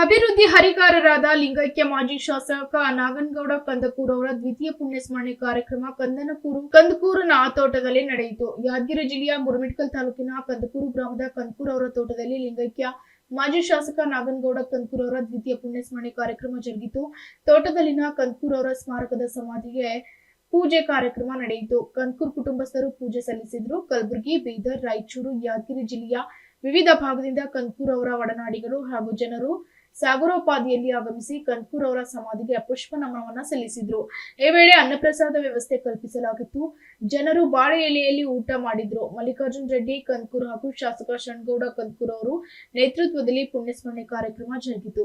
ಹರಿಕಾರರಾದ ಲಿಂಗೈಕ್ಯ ಮಾಜಿ ಶಾಸಕ ನಾಗನಗೌಡ ಕಂದಕೂರು ಅವರ ದ್ವಿತೀಯ ಪುಣ್ಯಸ್ಮರಣೆ ಕಾರ್ಯಕ್ರಮ ಕಂದನಕೂರು, ಕಂದಕೂರಿನ ತೋಟದಲ್ಲಿ ನಡೆಯಿತು. ಯಾದಗಿರಿ ಜಿಲ್ಲೆಯ ಮುರಮಿಟ್ಕಲ್ ತಾಲೂಕಿನ ಕಂದಕೂರು ಗ್ರಾಮದ ಕಂದಕೂರು ಅವರ ತೋಟದಲ್ಲಿ ಲಿಂಗೈಕ್ಯ ಮಾಜಿ ಶಾಸಕ ನಾಗನಗೌಡ ಕಂದಕೂರು ಅವರ ದ್ವಿತೀಯ ಪುಣ್ಯಸ್ಮರಣೆ ಕಾರ್ಯಕ್ರಮ ಜರುಗಿತು. ತೋಟದಲ್ಲಿನ ಕಂದಕೂರು ಅವರ ಸ್ಮಾರಕದ ಸಮಾಧಿಗೆ ಪೂಜೆ ಕಾರ್ಯಕ್ರಮ ನಡೆಯಿತು. ಕಂದಕೂರು ಕುಟುಂಬಸ್ಥರು ಪೂಜೆ ಸಲ್ಲಿಸಿದ್ರು. ಕಲಬುರಗಿ, ಬೀದರ್, ರಾಯಚೂರು, ಯಾದಗಿರಿ ಜಿಲ್ಲೆಯ ವಿವಿಧ ಭಾಗದಿಂದ ಕಂದಕೂರು ಅವರ ಒಡನಾಡಿಗಳು ಹಾಗೂ ಜನರು ಸಾಗರೋಪಾದಿಯಲ್ಲಿ ಆಗಮಿಸಿ ಕನ್ಕೂರ್ ಅವರ ಸಮಾಧಿಗೆ ಪುಷ್ಪ ನಮನವನ್ನ ಸಲ್ಲಿಸಿದ್ರು. ಈ ವೇಳೆ ಅನ್ನಪ್ರಸಾದ ವ್ಯವಸ್ಥೆ ಕಲ್ಪಿಸಲಾಗಿತ್ತು. ಜನರು ಬಾಳೆ ಎಲೆಯಲ್ಲಿ ಊಟ ಮಾಡಿದ್ರು. ಮಲ್ಲಿಕಾರ್ಜುನ್ ರೆಡ್ಡಿ, ಕನ್ಕೂರ್ ಹಾಗೂ ಶಾಸಕ ಶಣ್ಗೌಡ ಕನ್ಕೂರ್ ಅವರು ನೇತೃತ್ವದಲ್ಲಿ ಪುಣ್ಯಸ್ಮರಣೆ ಕಾರ್ಯಕ್ರಮ ಜರುಗಿತು.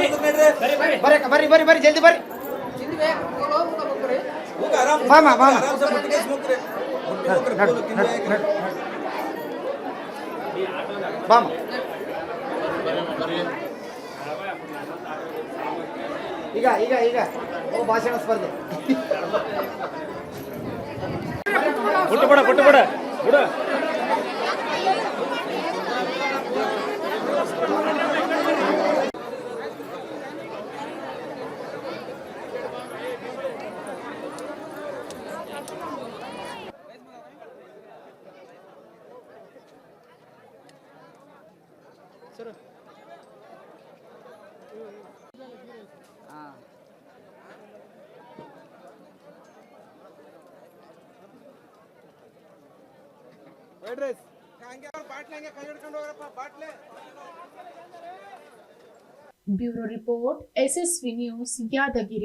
ಬರ್ರಿ. ಬರ್ರಿ ಬರ್ರಿ ಬರ್ರಿ ಜಲ್ದಿ ಬರ್ರಿ ಮಾಮ, ಮಾಮ. ಈಗ ಈಗ ಈಗ. ಓ ಭಾಷಣ ಸ್ಪರ್ಧೆ. ಬಿಟ್ಟು ಬಿಡ ಬಿಟ್ಟು ಬಿಡ. ಬಿಡ. ಹಂಗೆ ಅವ್ರ್ ಬಾಟ್ಲಿ ಹಂಗೆ ಕೈ ಹಿಡ್ಕೊಂಡು ಹೋಗ್ರಪ್ಪ bottle bureau report SSV news Yadagiri